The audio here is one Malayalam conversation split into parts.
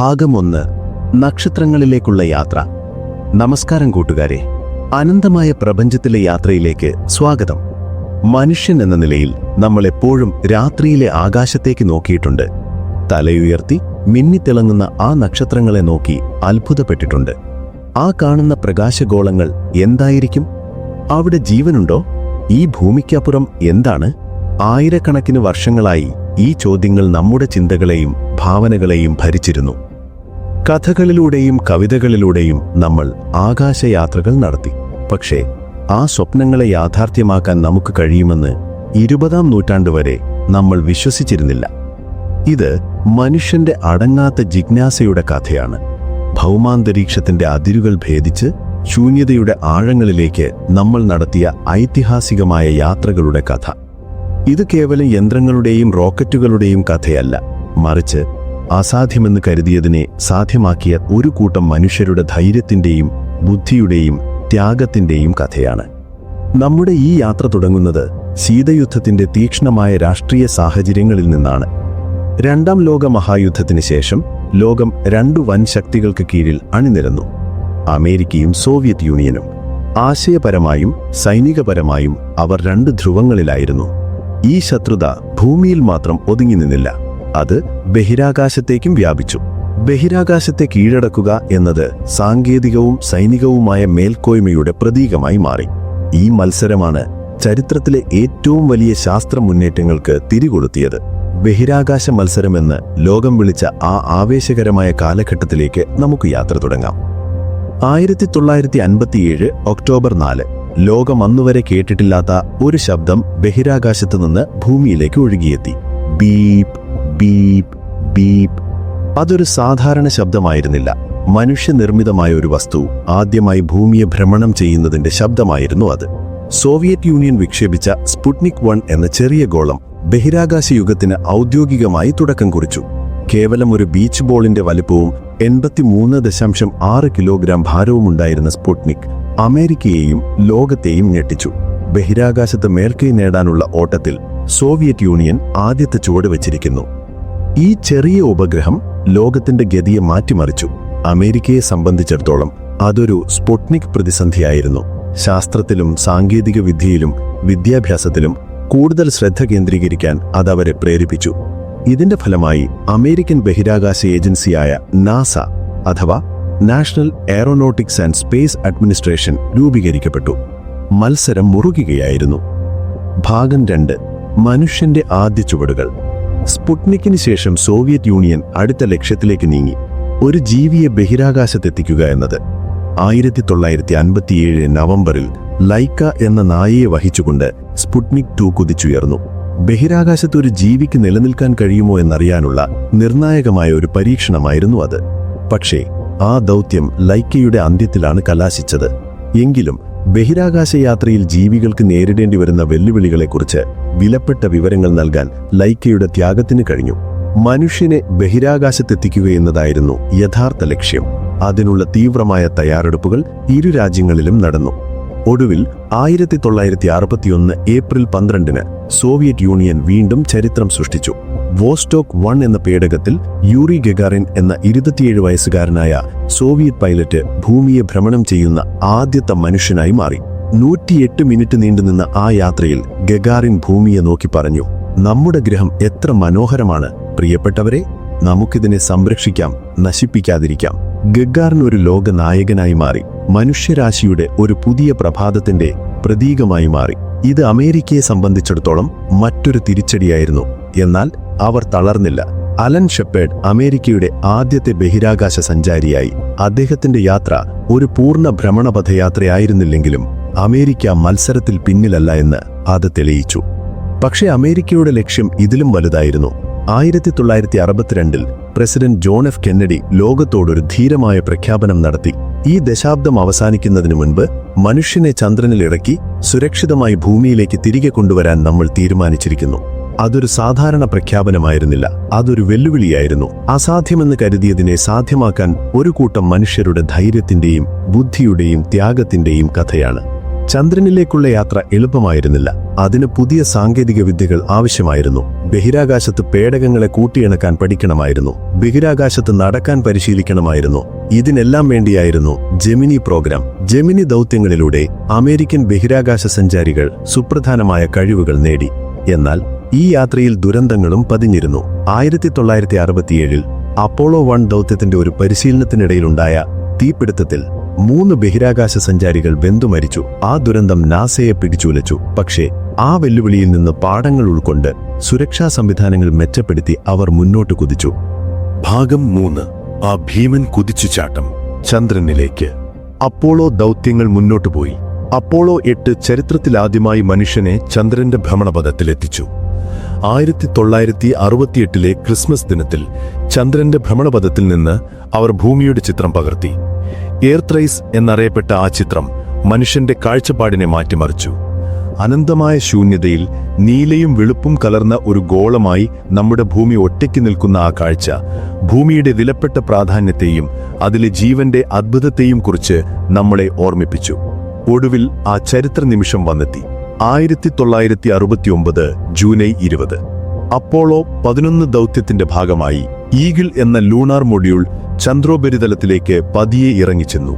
ഭാഗം ഒന്ന് നക്ഷത്രങ്ങളിലേക്കുള്ള യാത്ര. നമസ്കാരം കൂട്ടുകാരെ. അനന്തമായ പ്രപഞ്ചത്തിലെ യാത്രയിലേക്ക് സ്വാഗതം. മനുഷ്യൻ എന്ന നിലയിൽ നമ്മൾ എപ്പോഴും രാത്രിയിലെ ആകാശത്തേക്ക് നോക്കിയിട്ടുണ്ട്. തലയുയർത്തി മിന്നിത്തിളങ്ങുന്ന ആ നക്ഷത്രങ്ങളെ നോക്കി അത്ഭുതപ്പെട്ടിട്ടുണ്ട്. ആ കാണുന്ന പ്രകാശഗോളങ്ങൾ എന്തായിരിക്കും? അവിടെ ജീവനുണ്ടോ? ഈ ഭൂമിക്കപ്പുറം എന്താണ്? ആയിരക്കണക്കിന് വർഷങ്ങളായി ഈ ചോദ്യങ്ങൾ നമ്മുടെ ചിന്തകളെയും ഭാവനകളെയും ഭരിച്ചിരുന്നു. കഥകളിലൂടെയും കവിതകളിലൂടെയും നമ്മൾ ആകാശയാത്രകൾ നടത്തി. പക്ഷേ ആ സ്വപ്നങ്ങളെ യാഥാർത്ഥ്യമാക്കാൻ നമുക്ക് കഴിയുമെന്ന് ഇരുപതാം നൂറ്റാണ്ട് വരെ നമ്മൾ വിശ്വസിച്ചിരുന്നില്ല. ഇത് മനുഷ്യന്റെ അടങ്ങാത്ത ജിജ്ഞാസയുടെ കഥയാണ്. ഭൗമാന്തരീക്ഷത്തിന്റെ അതിരുകൾ ഭേദിച്ച് ശൂന്യതയുടെ ആഴങ്ങളിലേക്ക് നമ്മൾ നടത്തിയ ഐതിഹാസികമായ യാത്രകളുടെ കഥ. ഇത് കേവലം യന്ത്രങ്ങളുടെയും റോക്കറ്റുകളുടെയും കഥയല്ല മറിച്ച് അസാധ്യമെന്ന് കരുതിയതിനെ സാധ്യമാക്കിയ ഒരു കൂട്ടം മനുഷ്യരുടെ ധൈര്യത്തിന്റെയും ബുദ്ധിയുടെയും ത്യാഗത്തിന്റെയും കഥയാണ്. നമ്മുടെ ഈ യാത്ര തുടങ്ങുന്നത് ശീതയുദ്ധത്തിന്റെ തീക്ഷ്ണമായ രാഷ്ട്രീയ സാഹചര്യങ്ങളിൽ നിന്നാണ്. രണ്ടാം ലോക മഹായുദ്ധത്തിന് ശേഷം ലോകം രണ്ടു വൻ ശക്തികൾക്ക് കീഴിൽ അണിനിരന്നു. അമേരിക്കയും സോവിയറ്റ് യൂണിയനും. ആശയപരമായും സൈനികപരമായും അവർ രണ്ട് ധ്രുവങ്ങളിലായിരുന്നു. ഈ ശത്രുത ഭൂമിയിൽ മാത്രം ഒതുങ്ങി നിന്നില്ല. അത് ബഹിരാകാശത്തേക്കും വ്യാപിച്ചു. ബഹിരാകാശത്തെ കീഴടക്കുക എന്നത് സാങ്കേതികവും സൈനികവുമായ മേൽക്കോയ്മയുടെ പ്രതീകമായി മാറി. ഈ മത്സരമാണ് ചരിത്രത്തിലെ ഏറ്റവും വലിയ ശാസ്ത്ര മുന്നേറ്റങ്ങൾക്ക് തിരികൊളുത്തിയത്. ബഹിരാകാശ മത്സരമെന്ന് ലോകം വിളിച്ച ആ ആവേശകരമായ കാലഘട്ടത്തിലേക്ക് നമുക്ക് യാത്ര തുടങ്ങാം. ആയിരത്തി തൊള്ളായിരത്തി അൻപത്തിയേഴ് ഒക്ടോബർ നാല് ലോകം അന്നുവരെ കേട്ടിട്ടില്ലാത്ത ഒരു ശബ്ദം ബഹിരാകാശത്ത് നിന്ന് ഭൂമിയിലേക്ക് ഒഴുകിയെത്തി. Beep beep beep. അതൊരു സാധാരണ ശബ്ദമായിരുന്നില്ല. മനുഷ്യനിർമ്മിതമായ ഒരു വസ്തു ആദ്യമായി ഭൂമിയെ ഭ്രമണം ചെയ്യുന്നതിന്റെ ശബ്ദമായിരുന്നു അത്. സോവിയറ്റ് യൂണിയൻ വിക്ഷേപിച്ച സ്പുട്നിക് വൺ എന്ന ചെറിയ ഗോളം ബഹിരാകാശ യുഗത്തിന് ഔദ്യോഗികമായി തുടക്കം കുറിച്ചു. കേവലം ഒരു ബീച്ച് ബോളിന്റെ വലിപ്പവും എൺപത്തിമൂന്ന് ദശാംശം ആറ് കിലോഗ്രാം ഭാരവുമുണ്ടായിരുന്ന സ്പുട്നിക് അമേരിക്കയെയും ലോകത്തെയും ഞെട്ടിച്ചു. ബഹിരാകാശത്ത് മേൽക്കൈ നേടാനുള്ള ഓട്ടത്തിൽ സോവിയറ്റ് യൂണിയൻ ആദ്യത്തെ ചുവട് വച്ചിരിക്കുന്നു. ഈ ചെറിയ ഉപഗ്രഹം ലോകത്തിന്റെ ഗതിയെ മാറ്റിമറിച്ചു. അമേരിക്കയെ സംബന്ധിച്ചിടത്തോളം അതൊരു സ്പുട്നിക് പ്രതിസന്ധിയായിരുന്നു. ശാസ്ത്രത്തിലും സാങ്കേതിക വിദ്യയിലും വിദ്യാഭ്യാസത്തിലും കൂടുതൽ ശ്രദ്ധ കേന്ദ്രീകരിക്കാൻ അതവരെ പ്രേരിപ്പിച്ചു. ഇതിന്റെ ഫലമായി അമേരിക്കൻ ബഹിരാകാശ ഏജൻസിയായ നാസ അഥവാ national aeronautics and space administration രൂപീകരിക്കപ്പെട്ടു. മത്സരം മുറുകുകയായിരുന്നു. ഭാഗം രണ്ട്. മനുഷ്യന്റെ ആദ്യ ചുവടുകൾ. സ്പുട്നിക്കിന് ശേഷം സോവിയറ്റ് യൂണിയൻ അടുത്ത ലക്ഷ്യത്തിലേക്ക് നീങ്ങി. ഒരു ജീവിയെ ബഹിരാകാശത്തെത്തിക്കുക എന്നത് ആയിരത്തി തൊള്ളായിരത്തി അൻപത്തിയേഴ് നവംബറിൽ ലൈക്ക എന്ന നായയെ വഹിച്ചുകൊണ്ട് സ്പുട്നിക് ടു കുതിച്ചുയർന്നു. ബഹിരാകാശത്ത് ഒരു ജീവിക്ക് നിലനിൽക്കാൻ കഴിയുമോ എന്നറിയാനുള്ള നിർണായകമായ ഒരു പരീക്ഷണമായിരുന്നു അത്. പക്ഷേ ആ ദൗത്യം ലൈക്കയുടെ അന്ത്യത്തിലാണ് കലാശിച്ചത്. എങ്കിലും ബഹിരാകാശ യാത്രയിൽ ജീവികൾക്ക് നേരിടേണ്ടി വരുന്ന വെല്ലുവിളികളെക്കുറിച്ച് വിലപ്പെട്ട വിവരങ്ങൾ നൽകാൻ ലൈക്കയുടെ ത്യാഗത്തിന് കഴിഞ്ഞു. മനുഷ്യനെ ബഹിരാകാശത്തെത്തിക്കുകയെന്നതായിരുന്നു യഥാർത്ഥ ലക്ഷ്യം. അതിനുള്ള തീവ്രമായ തയ്യാറെടുപ്പുകൾ ഇരു രാജ്യങ്ങളിലും നടന്നു. ഒടുവിൽ ആയിരത്തി തൊള്ളായിരത്തി അറുപത്തിയൊന്ന് ഏപ്രിൽ പന്ത്രണ്ടിന് സോവിയറ്റ് യൂണിയൻ വീണ്ടും ചരിത്രം സൃഷ്ടിച്ചു. വോസ്റ്റോക്ക് വൺ എന്ന പേടകത്തിൽ യൂറി ഗഗാറിൻ എന്ന ഇരുപത്തിയേഴ് വയസ്സുകാരനായ സോവിയറ്റ് പൈലറ്റ് ഭൂമിയെ ഭ്രമണം ചെയ്യുന്ന ആദ്യത്തെ മനുഷ്യനായി മാറി. നൂറ്റിയെട്ട് മിനിറ്റ് നീണ്ടുനിന്ന ആ യാത്രയിൽ ഗഗാറിൻ ഭൂമിയെ നോക്കി പറഞ്ഞു നമ്മുടെ ഗ്രഹം എത്ര മനോഹരമാണ്. പ്രിയപ്പെട്ടവരെ നമുക്കിതിനെ സംരക്ഷിക്കാം നശിപ്പിക്കാതിരിക്കാം. ഗഗാറിൻ ഒരു ലോക നായകനായി മാറി മനുഷ്യരാശിയുടെ ഒരു പുതിയ പ്രഭാതത്തിന്റെ പ്രതീകമായി മാറി. ഇത് അമേരിക്കയെ സംബന്ധിച്ചിടത്തോളം മറ്റൊരു തിരിച്ചടിയായിരുന്നു. എന്നാൽ അവർ തളർന്നില്ല. അലൻ ഷെപ്പേഡ് അമേരിക്കയുടെ ആദ്യത്തെ ബഹിരാകാശ സഞ്ചാരിയായി. അദ്ദേഹത്തിന്റെ യാത്ര ഒരു പൂർണ ഭ്രമണപഥയാത്രയായിരുന്നില്ലെങ്കിലും അമേരിക്ക മത്സരത്തിൽ പിന്നിലല്ല എന്ന് അത് തെളിയിച്ചു. പക്ഷേ അമേരിക്കയുടെ ലക്ഷ്യം ഇതിലും വലുതായിരുന്നു. ആയിരത്തി തൊള്ളായിരത്തി അറുപത്തിരണ്ടിൽ പ്രസിഡന്റ് ജോൺ എഫ് കെന്നഡി ലോകത്തോടൊരു ധീരമായ പ്രഖ്യാപനം നടത്തി. ഈ ദശാബ്ദം അവസാനിക്കുന്നതിനു മുൻപ് മനുഷ്യനെ ചന്ദ്രനിൽ ഇറക്കി സുരക്ഷിതമായി ഭൂമിയിലേക്ക് തിരികെ കൊണ്ടുവരാൻ നമ്മൾ തീരുമാനിച്ചിരിക്കുന്നു. അതൊരു സാധാരണ പ്രഖ്യാപനമായിരുന്നില്ല. അതൊരു വെല്ലുവിളിയായിരുന്നു. അസാധ്യമെന്ന് കരുതിയതിനെ സാധ്യമാക്കാൻ ഒരു കൂട്ടം മനുഷ്യരുടെ ധൈര്യത്തിന്റെയും ബുദ്ധിയുടെയും ത്യാഗത്തിന്റെയും കഥയാണ്. ചന്ദ്രനിലേക്കുള്ള യാത്ര എളുപ്പമായിരുന്നില്ല. അതിന് പുതിയ സാങ്കേതിക വിദ്യകൾ ആവശ്യമായിരുന്നു. ബഹിരാകാശത്ത് പേടകങ്ങളെ കൂട്ടിയിണക്കാൻ പഠിക്കണമായിരുന്നു. ബഹിരാകാശത്ത് നടക്കാൻ പരിശീലിക്കണമായിരുന്നു. ഇതിനെല്ലാം വേണ്ടിയായിരുന്നു ജെമിനി പ്രോഗ്രാം. ജെമിനി ദൗത്യങ്ങളിലൂടെ അമേരിക്കൻ ബഹിരാകാശ സഞ്ചാരികൾ സുപ്രധാനമായ കഴിവുകൾ നേടി. എന്നാൽ ഈ യാത്രയിൽ ദുരന്തങ്ങളും പതിഞ്ഞിരുന്നു. ആയിരത്തി തൊള്ളായിരത്തി അറുപത്തിയേഴിൽ അപ്പോളോ വൺ ദൗത്യത്തിന്റെ ഒരു പരിശീലനത്തിനിടയിലുണ്ടായ തീപിടുത്തത്തിൽ മൂന്ന് ബഹിരാകാശ സഞ്ചാരികൾ ബന്ധുമരിച്ചു ആ ദുരന്തം നാസയെ പിടിച്ചുലച്ചു. പക്ഷേ ആ വെല്ലുവിളിയിൽ നിന്ന് പാഠങ്ങൾ ഉൾക്കൊണ്ട് സുരക്ഷാ സംവിധാനങ്ങൾ മെച്ചപ്പെടുത്തി അവർ മുന്നോട്ട് കുതിച്ചു. ഭാഗം മൂന്ന്. ആ ഭീമൻ കുതിച്ചുചാട്ടം ചന്ദ്രനിലേക്ക്. അപ്പോളോ ദൗത്യങ്ങൾ മുന്നോട്ടു പോയി. അപ്പോളോ എട്ട് ചരിത്രത്തിലാദ്യമായി മനുഷ്യനെ ചന്ദ്രന്റെ ഭ്രമണപഥത്തിലെത്തിച്ചു. ആയിരത്തി തൊള്ളായിരത്തി അറുപത്തിയെട്ടിലെ ക്രിസ്മസ് ദിനത്തിൽ ചന്ദ്രന്റെ ഭ്രമണപഥത്തിൽ നിന്ന് അവർ ഭൂമിയുടെ ചിത്രം പകർത്തി. എയർത്രൈസ് എന്നറിയപ്പെട്ട ആ ചിത്രം മനുഷ്യന്റെ കാഴ്ചപ്പാടിനെ മാറ്റിമറിച്ചു. അനന്തമായ ശൂന്യതയിൽ നീലയും വെളുപ്പും കലർന്ന ഒരു ഗോളമായി നമ്മുടെ ഭൂമി ഒറ്റയ്ക്ക് നിൽക്കുന്ന ആ കാഴ്ച ഭൂമിയുടെ വിലപ്പെട്ട പ്രാധാന്യത്തെയും അതിലെ ജീവന്റെ അത്ഭുതത്തെയും കുറിച്ച് നമ്മളെ ഓർമ്മിപ്പിച്ചു. ഒടുവിൽ ആ ചരിത്ര നിമിഷം വന്നെത്തി. ആയിരത്തി തൊള്ളായിരത്തി അറുപത്തിയൊമ്പത് ജൂലൈ ഇരുപത്. അപ്പോളോ പതിനൊന്ന് ദൗത്യത്തിന്റെ ഭാഗമായി ഈഗിൾ എന്ന ലൂണാർ മൊഡ്യൂൾ ചന്ദ്രോപരിതലത്തിലേക്ക് പതിയെ ഇറങ്ങിച്ചെന്നു.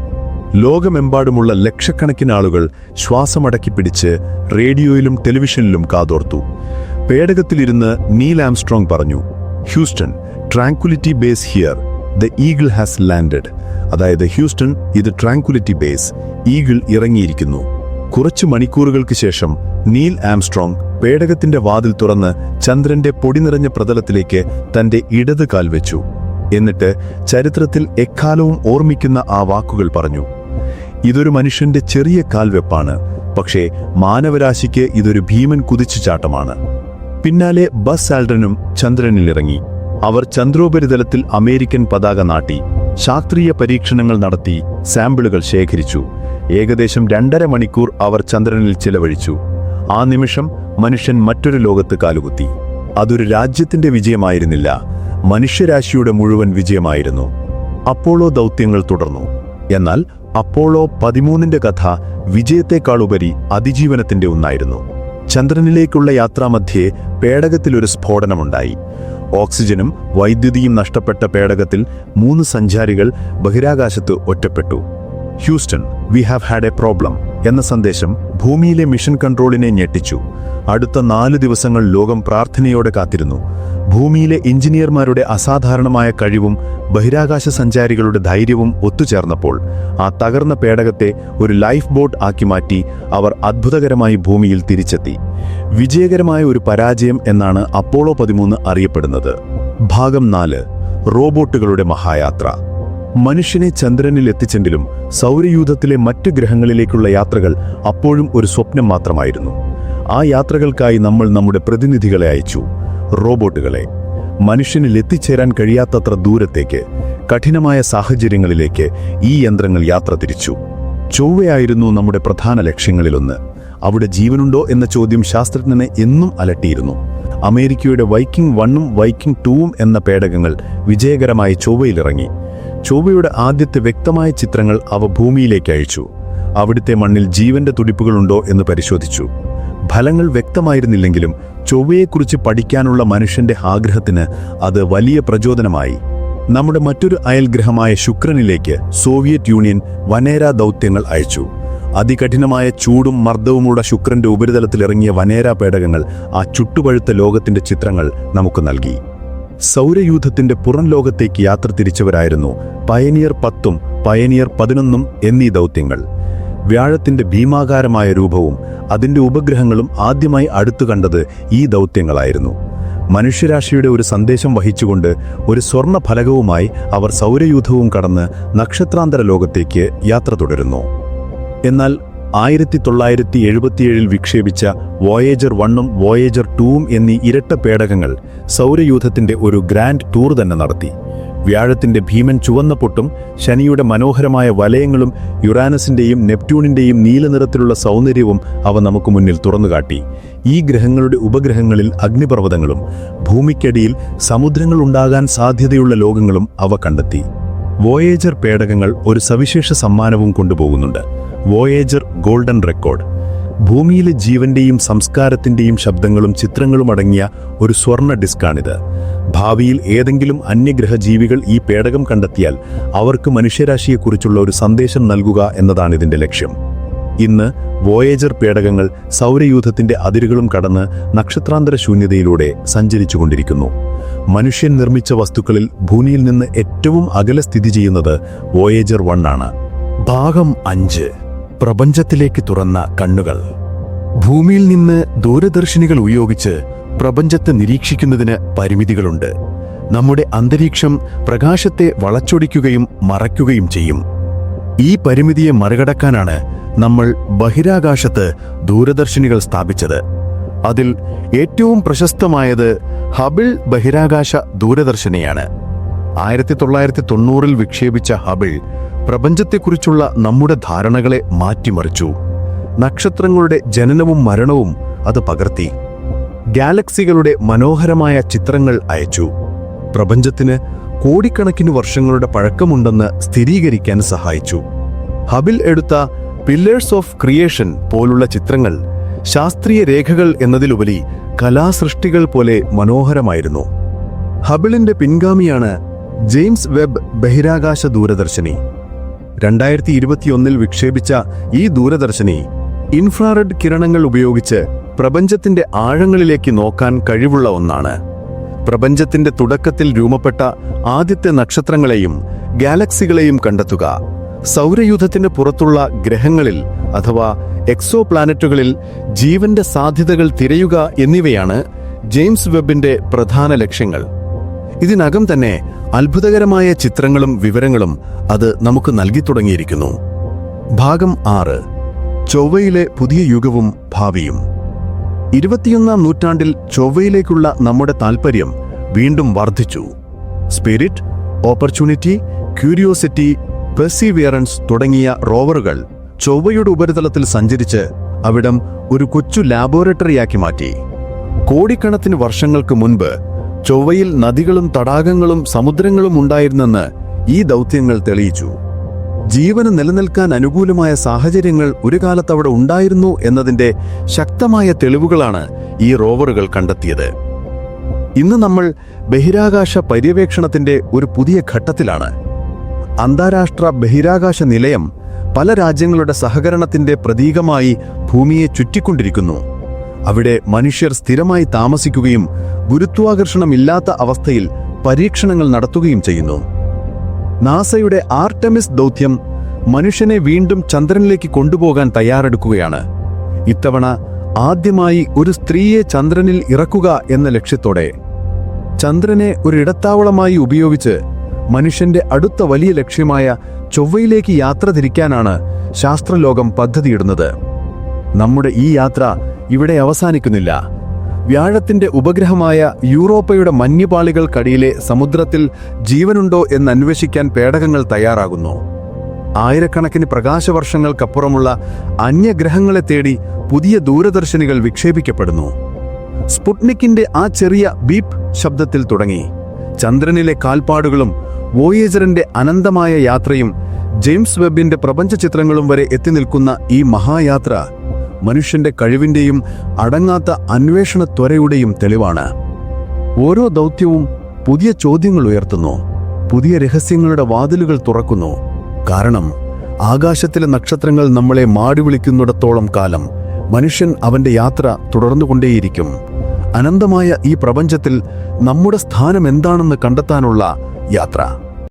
ലോകമെമ്പാടുമുള്ള ലക്ഷക്കണക്കിന് ആളുകൾ ശ്വാസമടക്കി പിടിച്ച് റേഡിയോയിലും ടെലിവിഷനിലും കാതോർത്തു. പേടകത്തിലിരുന്ന് നീൽ ആംസ്ട്രോങ് പറഞ്ഞു Houston Tranquility base here the Eagle has landed. അതായത് ഹ്യൂസ്റ്റൺ ഇത് ട്രാങ്കുലിറ്റി ബേസ് ഈഗിൾ ഇറങ്ങിയിരിക്കുന്നു. കുറച്ച് മണിക്കൂറുകൾക്ക് ശേഷം നീൽ ആംസ്ട്രോങ് പേടകത്തിന്റെ വാതിൽ തുറന്ന് ചന്ദ്രന്റെ പൊടി നിറഞ്ഞ പ്രതലത്തിലേക്ക് തന്റെ ഇടത് കാൽ വെച്ചു. എന്നിട്ട് ചരിത്രത്തിൽ എക്കാലവും ഓർമ്മിക്കുന്ന ആ വാക്കുകൾ പറഞ്ഞു. ഇതൊരു മനുഷ്യന്റെ ചെറിയ കാൽവെപ്പാണ്. പക്ഷേ മാനവരാശിക്ക് ഇതൊരു ഭീമൻ കുതിച്ചുചാട്ടമാണ് പിന്നാലെ ബസ് ആൽഡനും ചന്ദ്രനിലിറങ്ങി അവർ ചന്ദ്രോപരിതലത്തിൽ അമേരിക്കൻ പതാക നാട്ടി. ശാസ്ത്രീയ പരീക്ഷണങ്ങൾ നടത്തി. സാമ്പിളുകൾ ശേഖരിച്ചു. ഏകദേശം രണ്ടര മണിക്കൂർ അവർ ചന്ദ്രനിൽ ചിലവഴിച്ചു. ആ നിമിഷം മനുഷ്യൻ മറ്റൊരു ലോകത്ത് കാലുകുത്തി. അതൊരു രാജ്യത്തിന്റെ വിജയമായിരുന്നില്ല. മനുഷ്യരാശിയുടെ മുഴുവൻ വിജയമായിരുന്നു. അപ്പോളോ ദൗത്യങ്ങൾ തുടർന്നു. എന്നാൽ അപ്പോളോ പതിമൂന്നിന്റെ കഥ വിജയത്തെക്കാളുപരി അതിജീവനത്തിന്റെ ഒന്നായിരുന്നു. ചന്ദ്രനിലേക്കുള്ള യാത്രാമധ്യേ പേടകത്തിലൊരു സ്ഫോടനമുണ്ടായി. ഓക്സിജനും വൈദ്യുതിയും നഷ്ടപ്പെട്ട പേടകത്തിൽ മൂന്ന് സഞ്ചാരികൾ ബഹിരാകാശത്ത് ഒറ്റപ്പെട്ടു. Houston we have had a problem എന്ന സന്ദേശം ഭൂമിയിലെ മിഷൻ കൺട്രോളിനെ ഞെട്ടിച്ചു. അടുത്ത നാല് ദിവസങ്ങൾ ലോകം പ്രാർത്ഥനയോടെ കാത്തിരുന്നു. ഭൂമിയിലെ എഞ്ചിനീയർമാരുടെ അസാധാരണമായ കഴിവും ബഹിരാകാശ സഞ്ചാരികളുടെ ധൈര്യവും ഒത്തുചേർന്നപ്പോൾ ആ തകർന്ന പേടകത്തെ ഒരു ലൈഫ് ബോട്ട് ആക്കി മാറ്റി അവർ അത്ഭുതകരമായി ഭൂമിയിൽ തിരിച്ചെത്തി. വിജയകരമായ ഒരു പരാജയം എന്നാണ് അപ്പോളോ പതിമൂന്ന് അറിയപ്പെടുന്നത്. ഭാഗം നാല് റോബോട്ടുകളുടെ മഹായാത്ര. മനുഷ്യനെ ചന്ദ്രനിൽ എത്തിച്ചെങ്കിലും സൗരയൂഥത്തിലെ മറ്റ് ഗ്രഹങ്ങളിലേക്കുള്ള യാത്രകൾ അപ്പോഴും ഒരു സ്വപ്നം മാത്രമായിരുന്നു. ആ യാത്രകൾക്കായി നമ്മൾ നമ്മുടെ പ്രതിനിധികളെ അയച്ചു റോബോട്ടുകളെ. മനുഷ്യനിൽ എത്തിച്ചേരാൻ കഴിയാത്തത്ര ദൂരത്തേക്ക് കഠിനമായ സാഹചര്യങ്ങളിലേക്ക് ഈ യന്ത്രങ്ങൾ യാത്ര തിരിച്ചു. ചൊവ്വയായിരുന്നു നമ്മുടെ പ്രധാന ലക്ഷ്യങ്ങളിലൊന്ന്. അവിടെ ജീവനുണ്ടോ എന്ന ചോദ്യം ശാസ്ത്രജ്ഞനെ എന്നും അലട്ടിയിരുന്നു. അമേരിക്കയുടെ വൈക്കിംഗ് വണ്ണും വൈക്കിംഗ് ടൂവും എന്ന പേടകങ്ങൾ വിജയകരമായി ചൊവ്വയിലിറങ്ങി. ചൊവ്വയുടെ ആദ്യത്തെ വ്യക്തമായ ചിത്രങ്ങൾ അവ ഭൂമിയിലേക്ക് അയച്ചു. അവിടുത്തെ മണ്ണിൽ ജീവന്റെ തുടിപ്പുകളുണ്ടോ എന്ന് പരിശോധിച്ചു. ഫലങ്ങൾ വ്യക്തമായിരുന്നില്ലെങ്കിലും ചൊവ്വയെക്കുറിച്ച് പഠിക്കാനുള്ള മനുഷ്യന്റെ ആഗ്രഹത്തിന് അത് വലിയ പ്രചോദനമായി. നമ്മുടെ മറ്റൊരു അയൽഗ്രഹമായ ശുക്രനിലേക്ക് സോവിയറ്റ് യൂണിയൻ വനേര ദൗത്യങ്ങൾ അയച്ചു. അതികഠിനമായ ചൂടും മർദ്ദവുമുള്ള ശുക്രന്റെ ഉപരിതലത്തിലിറങ്ങിയ വനേര പേടകങ്ങൾ ആ ചുട്ടുപഴുത്ത ലോകത്തിന്റെ ചിത്രങ്ങൾ നമുക്ക് നൽകി. സൗരയൂഥത്തിന്റെ പുറം ലോകത്തേക്ക് യാത്ര തിരിച്ചവരായിരുന്നു പയനിയർ പത്തും പയനിയർ പതിനൊന്നും എന്നീ ദൗത്യങ്ങൾ. വ്യാഴത്തിന്റെ ഭീമാകാരമായ രൂപവും അതിന്റെ ഉപഗ്രഹങ്ങളും ആദ്യമായി അടുത്തു കണ്ടത് ഈ ദൗത്യങ്ങളായിരുന്നു. മനുഷ്യരാശിയുടെ ഒരു സന്ദേശം വഹിച്ചുകൊണ്ട് ഒരു സ്വർണ ഫലകവുമായി അവർ സൗരയൂഥവും കടന്ന് നക്ഷത്രാന്തര ലോകത്തേക്ക് യാത്ര തുടരുന്നു. എന്നാൽ ആയിരത്തി തൊള്ളായിരത്തി എഴുപത്തിയേഴിൽ വിക്ഷേപിച്ച വോയേജർ വണ്ണും വോയേജർ ടൂവും എന്നീ ഇരട്ട പേടകങ്ങൾ സൗരയൂഥത്തിന്റെ ഒരു ഗ്രാൻഡ് ടൂർ തന്നെ നടത്തി. വ്യാഴത്തിന്റെ ഭീമൻ ചുവന്ന പൊട്ടും ശനിയുടെ മനോഹരമായ വലയങ്ങളും യുറാനസിന്റെയും നെപ്റ്റ്യൂണിന്റെയും നീലനിറത്തിലുള്ള സൗന്ദര്യവും അവ നമുക്ക് മുന്നിൽ തുറന്നുകാട്ടി. ഈ ഗ്രഹങ്ങളുടെ ഉപഗ്രഹങ്ങളിൽ അഗ്നിപർവതങ്ങളും ഭൂമിക്കടിയിൽ സമുദ്രങ്ങൾ ഉണ്ടാകാൻ സാധ്യതയുള്ള ലോകങ്ങളും അവ കണ്ടെത്തി. വോയേജർ പേടകങ്ങൾ ഒരു സവിശേഷ സമ്മാനവും കൊണ്ടുപോകുന്നുണ്ട്. Voyager golden record. ഭൂമിയിലെ ജീവന്റെയും സംസ്കാരത്തിന്റെയും ശബ്ദങ്ങളും ചിത്രങ്ങളും അടങ്ങിയ ഒരു സ്വർണ ഡിസ്കാണിത്. ഭാവിയിൽ ഏതെങ്കിലും അന്യഗ്രഹ ജീവികൾ ഈ പേടകം കണ്ടെത്തിയാൽ അവർക്ക് മനുഷ്യരാശിയെക്കുറിച്ചുള്ള ഒരു സന്ദേശം നൽകുക എന്നതാണ് ഇതിന്റെ ലക്ഷ്യം. ഇന്ന് വോയേജർ പേടകങ്ങൾ സൗരയൂഥത്തിന്റെ അതിരുകളും കടന്ന് നക്ഷത്രാന്തര ശൂന്യതയിലൂടെ സഞ്ചരിച്ചുകൊണ്ടിരിക്കുന്നു. മനുഷ്യൻ നിർമ്മിച്ച വസ്തുക്കളിൽ ഭൂമിയിൽ നിന്ന് ഏറ്റവും അകലെ സ്ഥിതി ചെയ്യുന്നത് വോയേജർ വൺ ആണ് ഭാഗം അഞ്ച്. പ്രപഞ്ചത്തിലേക്ക് തുറന്ന കണ്ണുകൾ. ഭൂമിയിൽ നിന്ന് ദൂരദർശിനികൾ ഉപയോഗിച്ച് പ്രപഞ്ചത്തെ നിരീക്ഷിക്കുന്നതിന് പരിമിതികളുണ്ട്. നമ്മുടെ അന്തരീക്ഷം പ്രകാശത്തെ വളച്ചൊടിക്കുകയും മറയ്ക്കുകയും ചെയ്യും. ഈ പരിമിതിയെ മറികടക്കാനാണ് നമ്മൾ ബഹിരാകാശത്ത് ദൂരദർശിനികൾ സ്ഥാപിച്ചത്. അതിൽ ഏറ്റവും പ്രശസ്തമായത് ഹബിൾ ബഹിരാകാശ ദൂരദർശിനിയാണ്. ആയിരത്തി തൊള്ളായിരത്തി തൊണ്ണൂറിൽ വിക്ഷേപിച്ച ഹബിൾ പ്രപഞ്ചത്തെക്കുറിച്ചുള്ള നമ്മുടെ ധാരണകളെ മാറ്റിമറിച്ചു. നക്ഷത്രങ്ങളുടെ ജനനവും മരണവും അത് പകർത്തി. ഗാലക്സികളുടെ മനോഹരമായ ചിത്രങ്ങൾ അയച്ചു. പ്രപഞ്ചത്തിന് കോടിക്കണക്കിന് വർഷങ്ങളുടെ പഴക്കമുണ്ടെന്ന് സ്ഥിരീകരിക്കാൻ സഹായിച്ചു. ഹബിൽ എടുത്ത പില്ലേഴ്സ് ഓഫ് ക്രിയേഷൻ പോലുള്ള ചിത്രങ്ങൾ ശാസ്ത്രീയ രേഖകൾ എന്നതിലുപരി കലാസൃഷ്ടികൾ പോലെ മനോഹരമായിരുന്നു. ഹബിളിന്റെ പിൻഗാമിയാണ് ജെയിംസ് വെബ് ബഹിരാകാശ ദൂരദർശിനി. രണ്ടായിരത്തി ഇരുപത്തിയൊന്നിൽ വിക്ഷേപിച്ച ഈ ദൂരദർശിനി ഇൻഫ്രാറെഡ് കിരണങ്ങൾ ഉപയോഗിച്ച് പ്രപഞ്ചത്തിന്റെ ആഴങ്ങളിലേക്ക് നോക്കാൻ കഴിവുള്ള ഒന്നാണ്. പ്രപഞ്ചത്തിന്റെ തുടക്കത്തിൽ രൂപപ്പെട്ട ആദ്യത്തെ നക്ഷത്രങ്ങളെയും ഗാലക്സികളെയും കണ്ടെത്തുക. സൗരയൂഥത്തിന് പുറത്തുള്ള ഗ്രഹങ്ങളിൽ അഥവാ എക്സോ പ്ലാനറ്റുകളിൽ ജീവന്റെ സാധ്യതകൾ തിരയുക എന്നിവയാണ് ജെയിംസ് വെബിന്റെ പ്രധാന ലക്ഷ്യങ്ങൾ. ഇതിനകം തന്നെ അത്ഭുതകരമായ ചിത്രങ്ങളും വിവരങ്ങളും അത് നമുക്ക് നൽകി തുടങ്ങിയിരിക്കുന്നു. ഭാഗം ആറ്. ചൊവ്വയിലെ പുതിയ യുഗവും ഭാവിയും. ഇരുപത്തിയൊന്നാം നൂറ്റാണ്ടിൽ ചൊവ്വയിലേക്കുള്ള നമ്മുടെ താൽപ്പര്യം വീണ്ടും വർദ്ധിച്ചു. സ്പിരിറ്റ് ഓപ്പർച്യൂണിറ്റി ക്യൂരിയോസിറ്റി പെർസിവിയറൻസ് തുടങ്ങിയ റോവറുകൾ ചൊവ്വയുടെ ഉപരിതലത്തിൽ സഞ്ചരിച്ച് അവിടം ഒരു കൊച്ചു ലാബോറട്ടറിയാക്കി മാറ്റി. കോടിക്കണക്കിന് വർഷങ്ങൾക്ക് മുൻപ് ചൊവ്വയിൽ നദികളും തടാകങ്ങളും സമുദ്രങ്ങളും ഉണ്ടായിരുന്നെന്ന് ഈ ദൗത്യങ്ങൾ തെളിയിച്ചു. ജീവന് നിലനിൽക്കാൻ അനുകൂലമായ സാഹചര്യങ്ങൾ ഒരു കാലത്ത് അവിടെ ഉണ്ടായിരുന്നു എന്നതിന്റെ ശക്തമായ തെളിവുകളാണ് ഈ റോവറുകൾ കണ്ടെത്തിയത്. ഇന്ന് നമ്മൾ ബഹിരാകാശ പര്യവേക്ഷണത്തിന്റെ ഒരു പുതിയ ഘട്ടത്തിലാണ്. അന്താരാഷ്ട്ര ബഹിരാകാശ നിലയം പല രാജ്യങ്ങളുടെ സഹകരണത്തിന്റെ പ്രതീകമായി ഭൂമിയെ ചുറ്റിക്കൊണ്ടിരിക്കുന്നു. അവിടെ മനുഷ്യർ സ്ഥിരമായി താമസിക്കുകയും ഗുരുത്വാകർഷണമില്ലാത്ത അവസ്ഥയിൽ പരീക്ഷണങ്ങൾ നടത്തുകയും ചെയ്യുന്നു. നാസയുടെ ആർട്ടെമിസ് ദൗത്യം മനുഷ്യനെ വീണ്ടും ചന്ദ്രനിലേക്ക് കൊണ്ടുപോകാൻ തയ്യാറെടുക്കുകയാണ്. ഇത്തവണ ആദ്യമായി ഒരു സ്ത്രീയെ ചന്ദ്രനിൽ ഇറക്കുക എന്ന ലക്ഷ്യത്തോടെ. ചന്ദ്രനെ ഒരു ഇടത്താവളമായി ഉപയോഗിച്ച് മനുഷ്യന്റെ അടുത്ത വലിയ ലക്ഷ്യമായ ചൊവ്വയിലേക്ക് യാത്ര തിരിക്കാനാണ് ശാസ്ത്രലോകം പദ്ധതിയിടുന്നത്. നമ്മുടെ ഈ യാത്ര ഇവിടെ അവസാനിക്കുന്നില്ല. വ്യാഴത്തിന്റെ ഉപഗ്രഹമായ യൂറോപ്പയുടെ മഞ്ഞുപാളികൾക്കടിയിലെ സമുദ്രത്തിൽ ജീവനുണ്ടോ എന്ന് അന്വേഷിക്കാൻ പേടകങ്ങൾ തയ്യാറാകുന്നു. ആയിരക്കണക്കിന് പ്രകാശവർഷങ്ങൾക്കപ്പുറമുള്ള അന്യഗ്രഹങ്ങളെ തേടി പുതിയ ദൂരദർശിനികൾ വിക്ഷേപിക്കപ്പെടുന്നു. സ്പുട്നിക്കിന്റെ ആ ചെറിയ ബീപ് ശബ്ദത്തിൽ തുടങ്ങി. ചന്ദ്രനിലെ കാൽപ്പാടുകളും വോയേജറിന്റെ അനന്തമായ യാത്രയും ജെയിംസ് വെബിന്റെ പ്രപഞ്ച ചിത്രങ്ങളും വരെ എത്തി നിൽക്കുന്ന ഈ മഹായാത്ര മനുഷ്യന്റെ കഴിവിന്റെയും അടങ്ങാത്ത അന്വേഷണ ത്വരയുടെയും തെളിവാണ്. ഓരോ ദൗത്യവും പുതിയ ചോദ്യങ്ങൾ ഉയർത്തുന്നു. പുതിയ രഹസ്യങ്ങളുടെ വാതിലുകൾ തുറക്കുന്നു. കാരണം ആകാശത്തിലെ നക്ഷത്രങ്ങൾ നമ്മളെ മാടി വിളിക്കുന്നിടത്തോളം കാലം മനുഷ്യൻ അവന്റെ യാത്ര തുടർന്നുകൊണ്ടേയിരിക്കും. അനന്തമായ ഈ പ്രപഞ്ചത്തിൽ നമ്മുടെ സ്ഥാനം എന്താണെന്ന് കണ്ടെത്താനുള്ള യാത്ര.